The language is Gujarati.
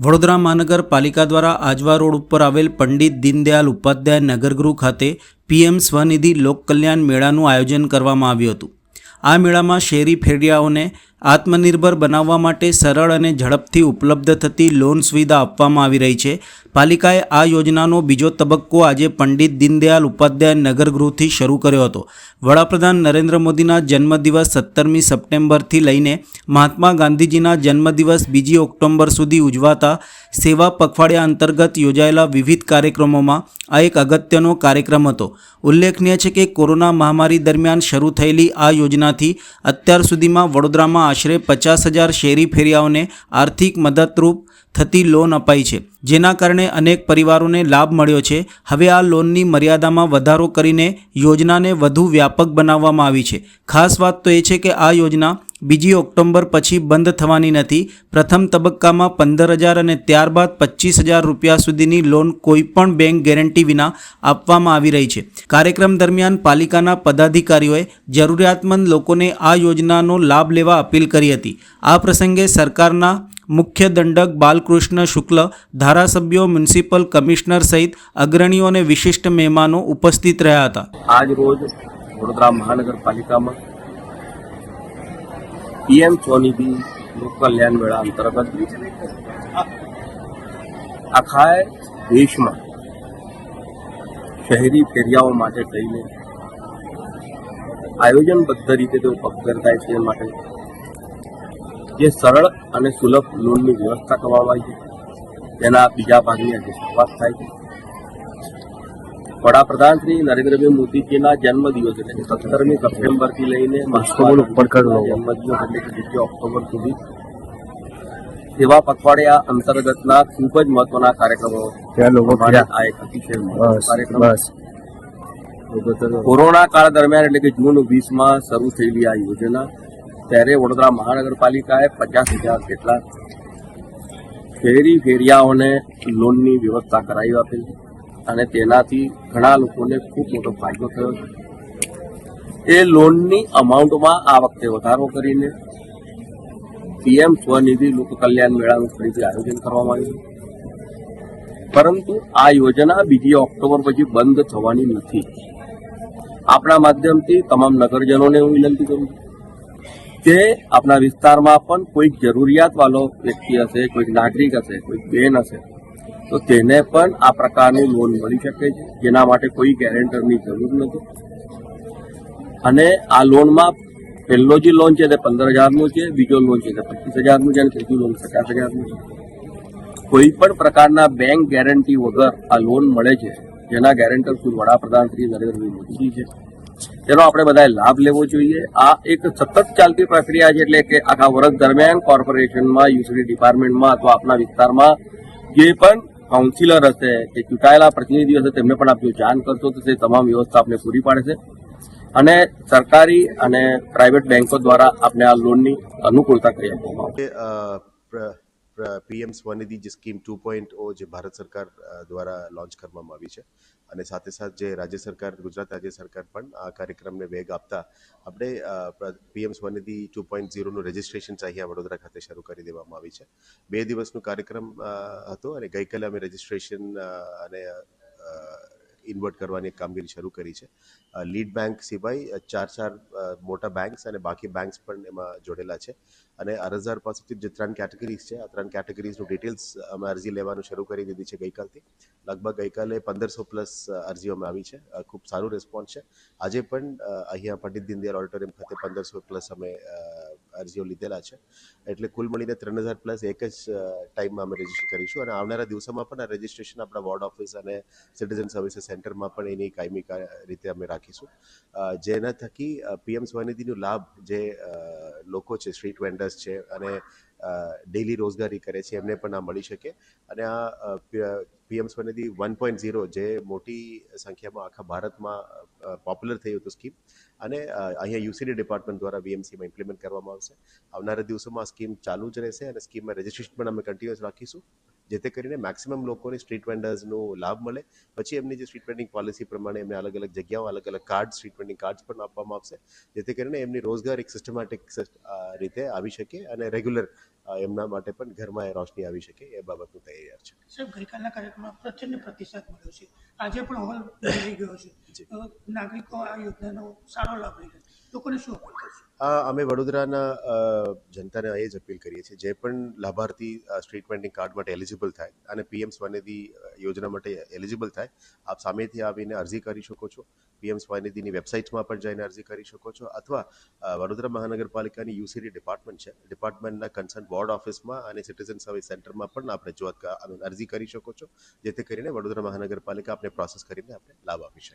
વડોદરા મહાનગરપાલિકા દ્વારા આજવા રોડ ઉપર આવેલ પંડિત દીનદયાલ ઉપાધ્યાય નગરગૃહ ખાતે પીએમ સ્વનિધિ લોકકલ્યાણ મેળાનું આયોજન કરવામાં આવ્યું હતું. આ મેળામાં શેરી ફેરિયાઓને આત્મનિર્ભર બનાવવા માટે સરળ અને ઝડપથી ઉપલબ્ધ થતી લોન સુવિધા આપવામાં આવી રહી છે. પાલિકાએ આ યોજનાનો બીજો તબક્કો આજે પંડિત દીનદયાલ ઉપાધ્યાય નગરગૃહથી શરૂ કર્યો હતો. વડાપ્રધાન નરેન્દ્ર મોદીના જન્મદિવસ સત્તરમી સપ્ટેમ્બરથી લઈને મહાત્મા ગાંધીજીના જન્મદિવસ બીજી ઓક્ટોબર સુધી ઉજવાતા સેવા પખવાડિયા અંતર્ગત યોજાયેલા વિવિધ કાર્યક્રમોમાં આ એક અગત્યનો કાર્યક્રમ હતો. ઉલ્લેખનીય છે કે કોરોના મહામારી દરમિયાન શરૂ થયેલી આ યોજનાથી અત્યાર સુધીમાં વડોદરામાં આશરે પચાસ હજાર શેરી ફેરિયાઓને આર્થિક મદદરૂપ થતી લોન અપાઈ છે. જેના કારણે અનેક પરિવારોને લાભ મળ્યો છે. હવે આ લોનની મર્યાદામાં વધારો કરીને યોજનાને વધુ વ્યાપક બનાવવામાં આવી છે. ખાસ વાત તો એ છે કે આ યોજના બીજી ઓક્ટોબર પછી બંધ થવાની નથી. પ્રથમ તબક્કામાં પંદર હજાર અને ત્યારબાદ પચીસ હજાર રૂપિયા સુધીની લોન કોઈપણ બેંક ગેરંટી વિના આપવામાં આવી રહી છે. કાર્યક્રમ દરમિયાન પાલિકાના પદાધિકારીઓએ જરૂરિયાતમંદ લોકોને આ યોજનાનો લાભ લેવા અપીલ કરી હતી. આ પ્રસંગે સરકારના મુખ્ય દંડક બાલકૃષ્ણ શુક્લ, ધારાસભ્યો, મ્યુનિસિપલ કમિશનર સહિત અગ્રણીઓ અને વિશિષ્ટ મહેમાનો ઉપસ્થિત રહ્યા હતા. આજ રોજ વડોદરા મહાનગરપાલિકામાં પીએમ સ્વનિધિ લોક મેળા અંતર્ગત આખા દેશમાં શહેરી ફેરિયાઓ માટે થઈને આયોજનબદ્ધ રીતે તેઓ પગ કરતા છે માટે જે સરળ અને સુલભ લોનની વ્યવસ્થા કરવામાં આવી છે. તેના બીજા ભાગની આજે શરૂઆત થાય છે. વડાપ્રધાન શ્રી નરેન્દ્રભાઈ મોદીજીના જન્મદિવસ એટલે કે સત્તરમી સપ્ટેમ્બરથી લઈને જન્મદિવસ એટલે કે બીજી ઓક્ટોબર સુધી. સેવા પખવાડિયા અંતર્ગતના ખૂબ જ મહત્વના કાર્યક્રમો આ એક અતિશય કાર્યક્રમ. કોરોના કાળ દરમિયાન એટલે કે જૂન વીસમાં શરૂ થયેલી આ યોજના ત્યારે વડોદરા મહાનગરપાલિકાએ પચાસ હજાર જેટલા ફેરી ફેરિયાઓને લોનની વ્યવસ્થા કરાવી આપેલ. અને તેનાથી ઘણા લોકોને ખૂબ મોટો ફાયદો થયો છે. એ લોનની અમાઉન્ટમાં આ વખતે વધારો કરીને પીએમ સ્વનિધિ લોક કલ્યાણ મેળાનું ફરીથી આયોજન કરવામાં આવ્યું પરંતુ આ યોજના બીજી ઓક્ટોબર પછી બંધ થવાની નથી. આપણા માધ્યમથી તમામ નગરજનોને હું વિનંતી કરું કે આપણા વિસ્તારમાં પણ કોઈક જરૂરિયાતવાળો વ્યક્તિ હશે, કોઈક નાગરિક હશે, કોઈક બેન હશે તો તેને પણ આ પ્રકારની લોન મળી શકે છે. જેના માટે કોઈ ગેરેન્ટરની જરૂર નથી. અને આ લોનમાં પહેલો જે લોન છે તે પંદર હજારનું છે, બીજો લોન છે તે પચીસ હજારનું છે અને ત્રીજું લોન પચાસ હજારનું છે. કોઈ પણ પ્રકારના બેંક ગેરંટી વગર આ લોન મળે છે, જેના ગેરેન્ટર ખુદ વડાપ્રધાન શ્રી નરેન્દ્રભાઈ મોદીજી છે. તેનો આપણે બધાએ લાભ લેવો જોઈએ. આ એક સતત ચાલતી પ્રક્રિયા છે એટલે કે આખા વર્ષ દરમિયાન કોર્પોરેશનમાં યુનિવર્સિટી ડિપાર્ટમેન્ટમાં અથવા આપણા વિસ્તારમાં જે પણ કાઉન્સિલર હશે કે ચૂંટાયેલા પ્રતિનિધિ હશે, તેમને પણ આપ જો જાણ કરશો તો તે તમામ વ્યવસ્થા આપને પૂરી પાડશે અને સરકારી અને પ્રાઇવેટ બેંકો દ્વારા આપને આ લોનની અનુકૂળતા કરી આપવામાં આવશે. પીએમ સ્વનિધિ જે સ્કીમ ટુ પોઈન્ટ ઓ જે ભારત સરકાર દ્વારા લોન્ચ કરવામાં આવી છે. અને સાથે સાથે જે રાજ્ય સરકાર, ગુજરાત રાજ્ય સરકાર પણ આ કાર્યક્રમને વેગ આપતા આપણે પીએમ સ્વનિધિ ટુ પોઈન્ટ ઝીરોનું રજિસ્ટ્રેશન અહીંયા વડોદરા ખાતે શરૂ કરી દેવામાં આવી છે. બે દિવસનો કાર્યક્રમ હતો અને ગઈકાલે અમે રજિસ્ટ્રેશન અને ઇન્વર્ટ કરવાની કામગીરી શરૂ કરી છે. લીડ બેંક સિવાય ચાર ચાર મોટા બેંક્સ અને બાકી બેંક્સ પણ એમાં જોડેલા છે. અને અરજદાર પાસેથી જે ત્રણ કેટેગરીઝ છે, આ ત્રણ કેટેગરીઝનું ડિટેલ્સ અમે અરજી લેવાનું શરૂ કરી દીધી છે ગઈકાલથી. લગભગ ગઈકાલે પંદરસો પ્લસ અરજીઓ અમે આવી છે. ખૂબ સારું રિસ્પોન્સ છે. આજે પણ અહીંયા પંડિત દીનદયાળ ઓડિટોરિયમ ખાતે પંદરસો પ્લસ અમે અરજીઓ લીધેલા છે. એટલે કુલ મળીને ત્રણ હજાર પ્લસ એક જ ટાઈમમાં અમે રજિસ્ટર કરીશું અને આવનારા દિવસોમાં પણ આ રજીસ્ટ્રેશન આપણા વોર્ડ ઓફિસ અને સિટીઝન સર્વિસીસ સેન્ટરમાં પણ એની કાયમી રીતે અમે રાખીશું. જેના થકી પીએમ સ્વનિધિનો લાભ જે લોકો છે સ્ટ્રીટ વેન્ડર્સ છે અને ડેલી રોજગારી કરે છે, એમને પણ આ મળી શકે. અને આ PM Svanidhi one point zero જે મોટી સંખ્યામાં આખા ભારતમાં પોપ્યુલર થયું હતું સ્કીમ અને અહીંયા યુસીડી ડિપાર્ટમેન્ટ દ્વારા વીએમસીમાં ઇમ્પ્લિમેન્ટ કરવામાં આવશે. આવનારા દિવસોમાં આ સ્કીમ ચાલુ જ રહેશે અને સ્કીમમાં રજિસ્ટ્રેશન પણ અમે કન્ટિન્યુઅસ રાખીશું, જેથી કરીને મેક્સિમમ લોકોને સ્ટ્રીટ વેન્ડર્સનો લાભ મળે. પછી એમની જે સ્ટ્રીટ વેન્ડિંગ પોલિસી પ્રમાણે એમને અલગ અલગ જગ્યાઓ, અલગ અલગ કાર્ડ સ્ટ્રીટ વેન્ડિંગ કાર્ડ્સ પણ આપવામાં આવશે, જેથી કરીને એમની રોજગાર એક સિસ્ટમેટિક રીતે આવી શકે અને રેગ્યુલર એમના માટે પણ ઘરમાં એ રોશની આવી શકે એ બાબતનું તૈયાર છે. સાહેબ ગઈકાલના કાર્યક્રમમાં પ્રચંડ પ્રતિસાદ મળ્યો છે. આજે પણ હોલ ભરાઈ ગયો છે. નાગરિકો આ યોજનાનો સારો લાભ લઈ રહ્યા છે. લોકોને શું હા અમે વડોદરાના જનતાને એ જ અપીલ કરીએ છીએ, જે પણ લાભાર્થી સ્ટ્રીટ કાર્ડ માટે એલિજિબલ થાય, અને પીએમ સ્વનિધિ યોજના માટે એલિજિબલ થાય, આપ સામેથી આવીને અરજી કરી શકો છો. પીએમ સ્વનિધિની વેબસાઇટમાં પણ જઈને અરજી કરી શકો છો, અથવા વડોદરા મહાનગરપાલિકાની યુસીડી ડિપાર્ટમેન્ટ છે. ડિપાર્ટમેન્ટના કન્સર્ન બોર્ડ ઓફિસમાં અને સિટીઝન સર્વિસ સેન્ટરમાં પણ આપ રજૂઆત અરજી કરી શકો છો, જેથી કરીને વડોદરા મહાનગરપાલિકા આપણે પ્રોસેસ કરીને આપણે લાભ આપી શકે.